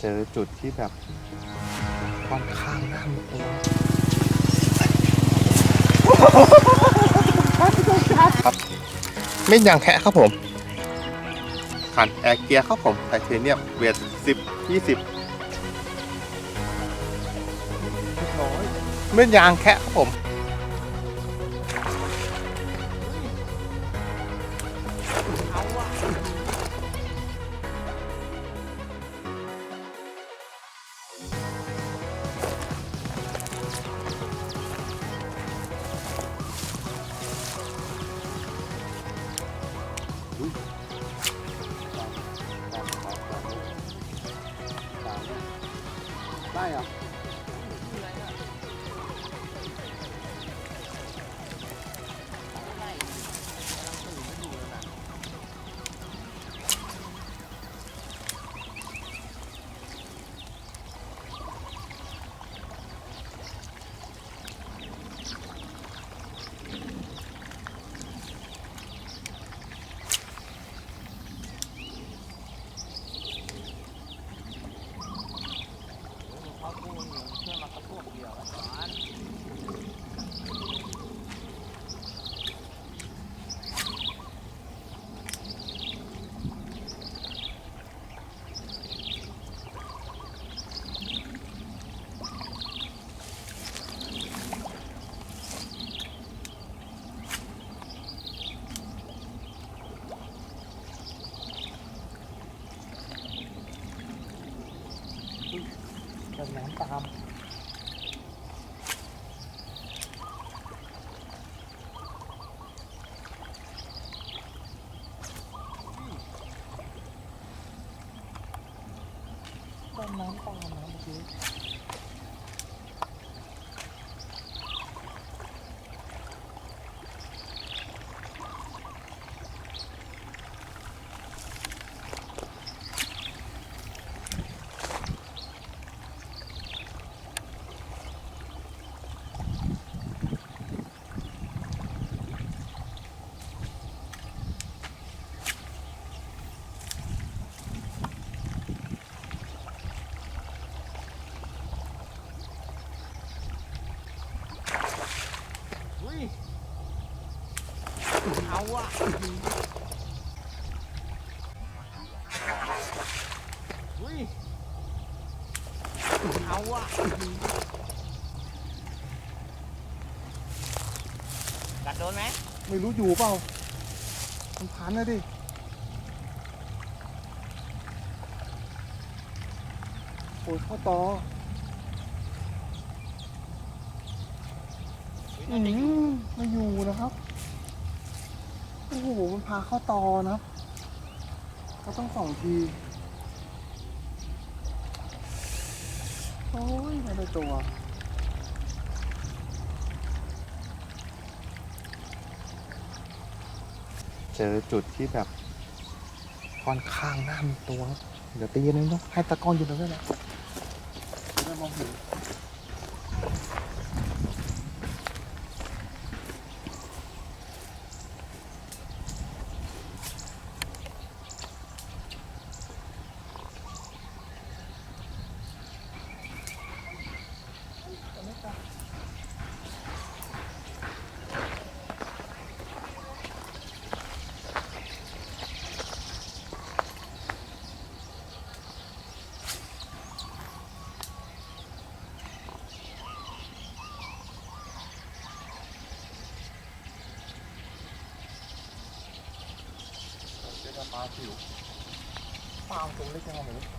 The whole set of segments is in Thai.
เจอจุดที่แบบค่อนข้างน่ากลัวครับเม่นยางแคะครับผมขันแอร์เกียร์ครับผมไทเทเนียมเวทสิบยี่สิบเม่นยางแคะครับผม ตามต้นน้ำตามนะเมื่อกี้ เอาอะอุ้ยเอาอะกัดโดนไหมไม่รู้อยู่เปล่า มันพันนะดิ โอ้ยข้อต่ออื้มไม่อยู่นะครับ อ้โหมันพาเข้าตอนะครับเขาต้องสองที โอ้ยไม่ได้ตัว เจอจุดที่แบบค่อนข้างน่ามีตัวครับเดี๋ยวตีนึงเนาะให้ตะกร้อนอยู่ตรงนั้นแหละจะได้มองเห็น ปลาผิวปลาตัวเล็กยังไงไม่รู้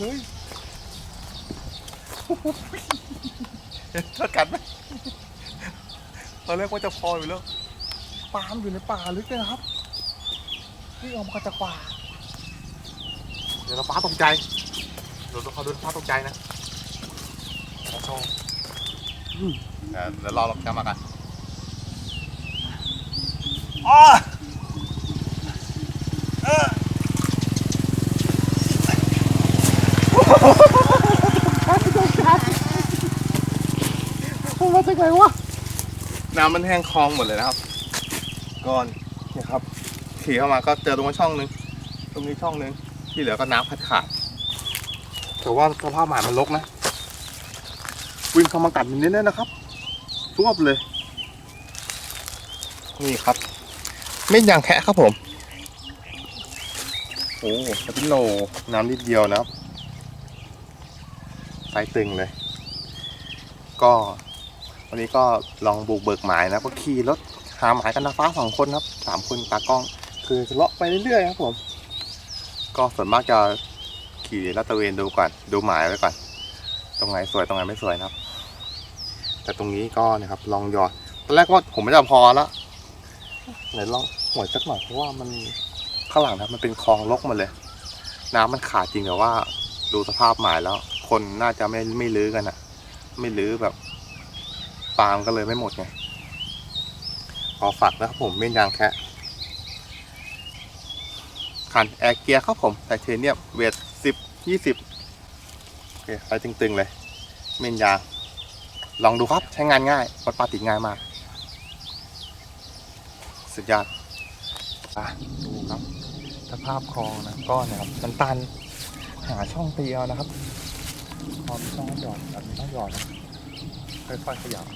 เลยเห็นเท่ากันไหมตอนแรกว่าจะพออยู่แล้วปามอยู่ในป่าลึกเลยนะครับนี่ออกมาจากป่าเดี๋ยวเราฟ้าตกใจเดี๋ยวเขาโดนฟ้าตกใจนะเราโชว์เดี๋ยวรอเราจะมากันอ๋ออมาจาก ไหนวะน้ำมันแห้งคลองหมดเลยนะครับก้อนเนี่ยครับขี่เข้ามาก็เจอตรงนี้ช่องหนึง ตรงนี้ช่องหนึง ที่เหลือก็น้ำขาดขาดแต่ว่าสภาพหมามันรกนะ วิ่งเข้ามากัดมันนิดๆนะครับรวบเลย นี่ครับเม็ดยางแคะครับผม โอ้สปิโลน้ำนิดเดียวนะครับไซส์ตึงเลย ก็ วันนี้ก็ลองบุกเบิกหมายนะก็ขี่รถหาหมายกันนะฟ้าสองคนครับสามคนตากล้อง คือจะเลาะไปเรื่อยๆครับผม ก็ส่วนมากจะขี่ลาดตระเวนดูก่อนดูหมายไว้ก่อน ตรงไหนสวยตรงไหนไม่สวยนะครับ แต่ตรงนี้ก็นะครับลองหยอดตอนแรกว่าผมไม่จะพอแล้วไหนลองหวยสักหน่อยเพราะว่ามันข้างหลังนะมันเป็นคลองลกมาเลย น้ำมันขาดจริงแต่ว่า ดูสภาพหมายแล้ว คนน่าจะไม่ไม่ลื้อกันอะไม่ลื้อแบบ ปาล์มก็เลยไม่หมดไงขอฝากนะครับผมเม่นยางแคะคันแอร์เกียร์ครับผมไทเทเนียมเวทสิบยี่สิบโอเคไปตึงๆเลย เมนยาง ลองดูครับใช้งานง่ายวัดปาติดง่ายมาก สุดยอดอะดูครับสภาพคลองนะก็เนนะครับมันตันหาช่องตีเอานะครับพอมีช่องห้หยอดแบบนี้ต้องหยอดนะค่อยๆขยับ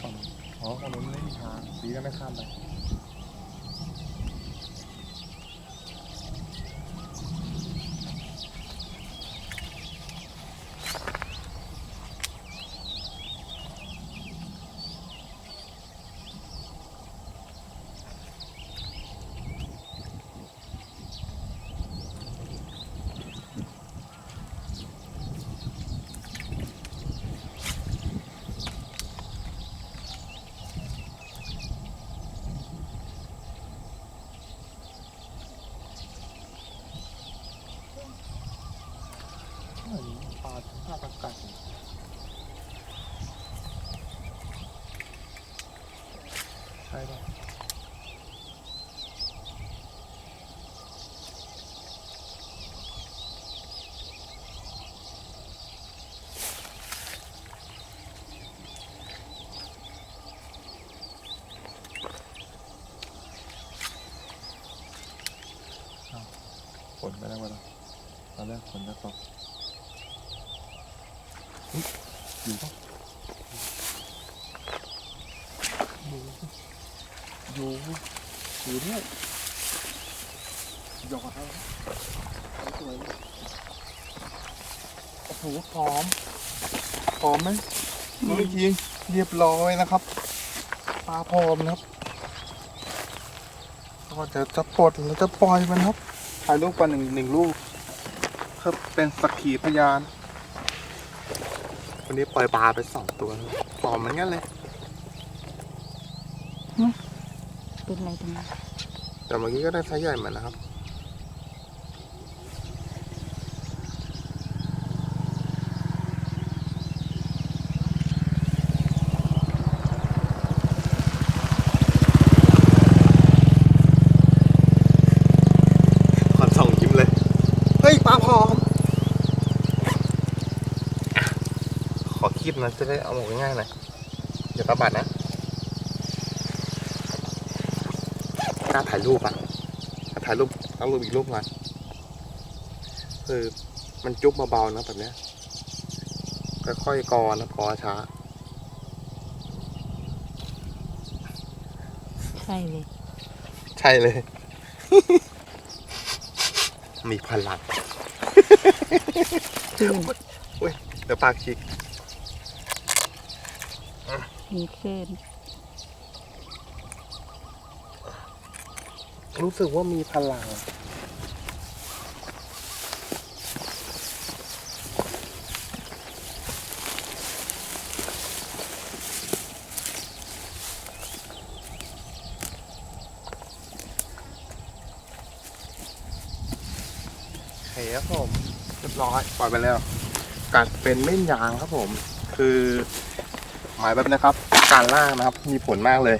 ฝั่ อ๋อฝั่งนู้นไม่มีทางดีนะไม่ข้ามไป เหมือนปลาหน้าปลากัดใช่ป่ะอ้าวฝน ไปแล้ววะเนอะตอนแรกฝนจะตกอยู่ปะอยู่อยู่อยู่ด้วยหยอดเอาสวยโอ้โหหอมหอมไหมเมื่อกี้เรียบร้อยนะครับปลาพร้อมนะครับก็เดี๋ยวจะปลดแล้วจะปล่อยมันครับ ถ่ายรูปกันหนึ่งหนึ่งรูปเพื่อเป็นสักขีพยาน วันนี้ปล่อยปลาไปสองตัวปลอมเหมือนกันเลยเป็นอะไรตรงนี้นแต่เมื่อกี้ก็ได้ไซส์ใหญ่เหมือนนะครับ ขอส่องยิ้มเลย เฮ้ยปลาพร้อมอะ ขอคีบนะจะได้เอาหมกง่ายๆหน่อยเดี๋ยวกระบาดนะกล้าถ่ายรูปอะกล้าถ่ายรูปเอารูปอีกรูปมาคือมันจุ๊บเบาๆนะแบบเนี้ยค่อยๆกอนะกอช้าใช่เลย ใช่เลย มีพลังขึ้นเดี๋ยวปากฉีก มีคลื่นรู้สึกว่ามีพลังโอเคครับผมเรียบร้อย ปล่อยไปแล้ว กัดเป็นเม่นยางครับผม คือ มายแบบนะครับ การล่านะครับมีผลมากเลย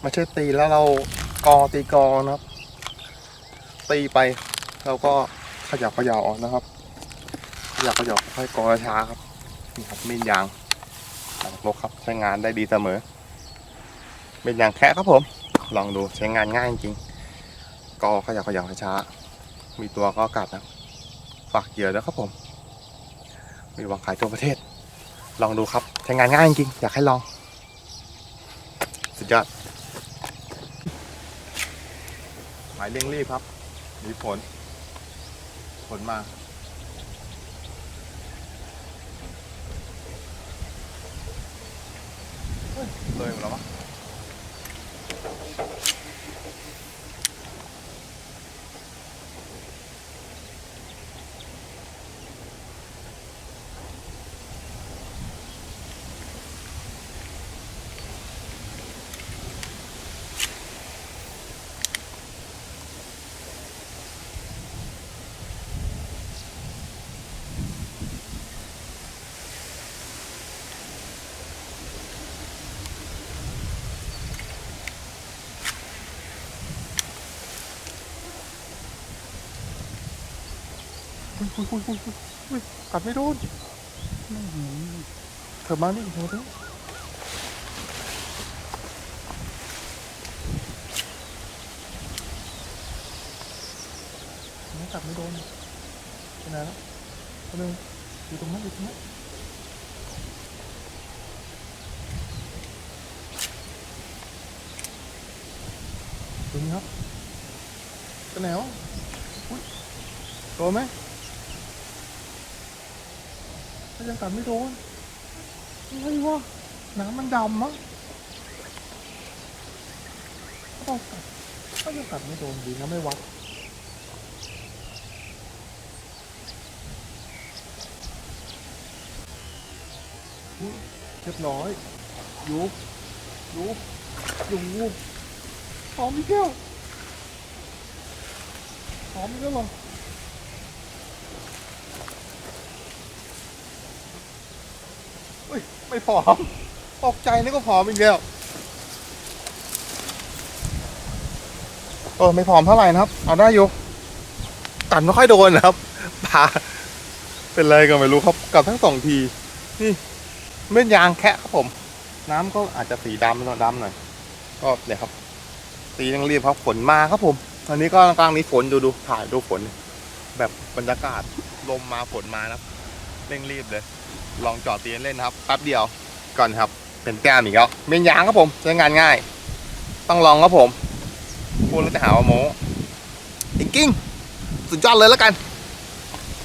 ไม่ใช่ตีแล้วเรากอตีกอนะครับ ตีไปเราก็ขยับขยับนะครับขยับขยับค่อยกอช้าครับนี่ครับเม่นยางหางนกครับใช้งานได้ดีเสมอเม่นยางแค่ครับผม ลองดูใช้งานง่ายจริงกอขยับขยับช้ามีตัวก็กัดนะฝากเหยื่อด้วยครับผม มีวางขายทั่วประเทศ ลองดูครับใช้งานง่ายจริงอยากให้ลอง สุดยอดหมายเร่งรีบครับ มีผล ผลมาเลยหมดแล้ววะ อุ้ยอุ้ยอุ้ยอุ้ยอุ้ยอุ้ยกัดไม่โดนไม่เห็นเถอะมานี่เถอะดิไม่กัดไม่โดนไปไหนแล้วไปเลยอยู่ตรงนั้นอยู่ตรงนั้นดูนี่ครับไปไหนวอุ้ยโดนไหม ก็ยังกัดไม่โดนอะไรวะน้ำมันดำมั้งก็ต้องกัดก็ยังกัดไม่โดนดีนะไม่วัดเรียบร้อยยุบยุบยุบหอมอีกแล้วหอมอีกแล้วเหรอ เฮ้ย ไม่ผอมตกใจนึกว่าผอมอีกแล้วเออไม่ผอมเท่าไหร่นะครับ เอาได้อยู่ตันไม่ค่อยโดนนะครับปลาเป็นไรก็ไม่รู้ครับกับทั้งสองที นี่เม่นยางแคะครับผม น้ำก็อาจจะสีดำหน่อยดำหน่อยก็เนี่ยครับตียังรีบครับฝนมาครับผมตอนนี้ก็กลางนี้ฝนดูดูถ่ายดูฝน แบบบรรยากาศลมมาฝนมานะครับเร่งรีบเลย ลองจอดตีเล่นนะครับแป๊บเดียวก่อนครับ เป็นแก้มอีกแล้วเป็นยางครับผมใช้งานง่าย ต้องลองครับผมพูดแล้วจะหาว่าโม้จริงสุดยอดเลยแล้วกัน